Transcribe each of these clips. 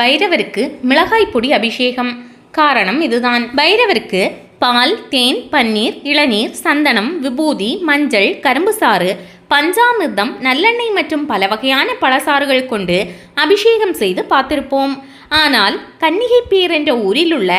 பைரவருக்கு மிளகாய் பொடி அபிஷேகம். காரணம் இதுதான். பைரவருக்கு பால் தேன் பன்னீர் இளநீர் சந்தனம் விபூதி மஞ்சள் கரும்பு சாறு பஞ்சாமிர்தம் நல்லெண்ணெய் மற்றும் பல வகையான பழசாறுகள் கொண்டு அபிஷேகம் செய்து பார்த்திருப்போம். ஆனால் கன்னிகைப்பேர் என்ற ஊரில் உள்ள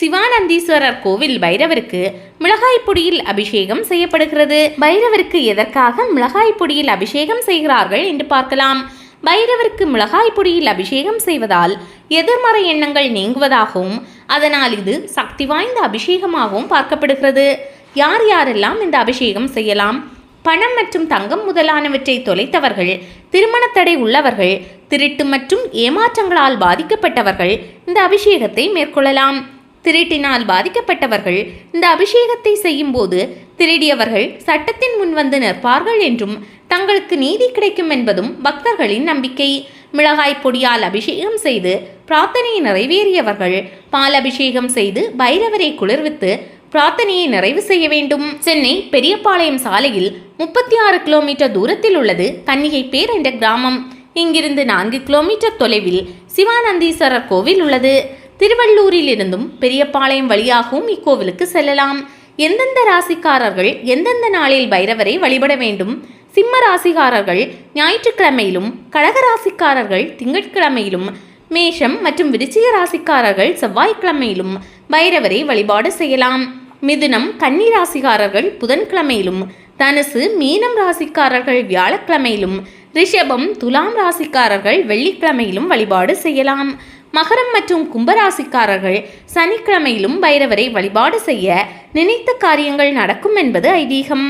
சிவானந்தீஸ்வரர் கோவில் பைரவருக்கு மிளகாய் பொடியில் அபிஷேகம் செய்யப்படுகிறது. பைரவருக்கு எதற்காக மிளகாய் பொடியில் அபிஷேகம் செய்கிறார்கள் என்று பார்க்கலாம். பைரவருக்கு மிளகாய் பொடியில் அபிஷேகம் செய்வதால் எதிர்மறை எண்ணங்கள் நீங்குவதாகவும் அதனால் இது சக்தி வாய்ந்த அபிஷேகமாகவும் பார்க்கப்படுகிறது. யார் யாரெல்லாம் இந்த அபிஷேகம் செய்யலாம்? பணம் மற்றும் தங்கம் முதலானவற்றை தொலைத்தவர்கள் திருமண தடை உள்ளவர்கள் திருட்டு மற்றும் ஏமாற்றங்களால் பாதிக்கப்பட்டவர்கள் இந்த அபிஷேகத்தை மேற்கொள்ளலாம். திருட்டினால் பாதிக்கப்பட்டவர்கள் இந்த அபிஷேகத்தை செய்யும்போது திருடியவர்கள் சட்டத்தின் முன் வந்து நிற்பார்கள் என்றும் தங்களுக்கு நீதி கிடைக்கும் என்பதும் பக்தர்களின் நம்பிக்கை. மிளகாய் பொடியால் அபிஷேகம் செய்து பிரார்த்தனையை நிறைவேறியவர்கள் பால் அபிஷேகம் செய்து பைரவரை குளிர்வித்து பிரார்த்தனையை நிறைவு செய்ய வேண்டும். சென்னை பெரியபாளையம் சாலையில் முப்பத்தி ஆறு கிலோமீட்டர் தூரத்தில் உள்ளது கன்னிகை பேர் என்ற கிராமம். இங்கிருந்து நான்கு கிலோமீட்டர் தொலைவில் சிவானந்தீஸ்வரர் கோவில் உள்ளது. திருவள்ளூரிலிருந்தும் பெரியபாளையம் வழியாகவும் இக்கோவிலுக்கு செல்லலாம். எந்தெந்த ராசிக்காரர்கள் எந்தெந்த நாளில் பைரவரை வழிபட வேண்டும்? சிம்ம ராசிக்காரர்கள் ஞாயிற்றுக்கிழமையிலும் கடக ராசிக்காரர்கள் திங்கட்கிழமையிலும் மேஷம் மற்றும் விருச்சிக ராசிக்காரர்கள் செவ்வாய்க்கிழமையிலும் பைரவரை வழிபாடு செய்யலாம். மிதுனம் கன்னி ராசிக்காரர்கள் புதன்கிழமையிலும் தனுசு மீனம் ராசிக்காரர்கள் வியாழக்கிழமையிலும் ரிஷபம் துலாம் ராசிக்காரர்கள் வெள்ளிக்கிழமையிலும் வழிபாடு செய்யலாம். மகரம் மற்றும் கும்பராசிக்காரர்கள் சனிக்கிழமையிலும் பைரவரை வழிபாடு செய்ய நினைத்த காரியங்கள் நடக்கும் என்பது ஐதீகம்.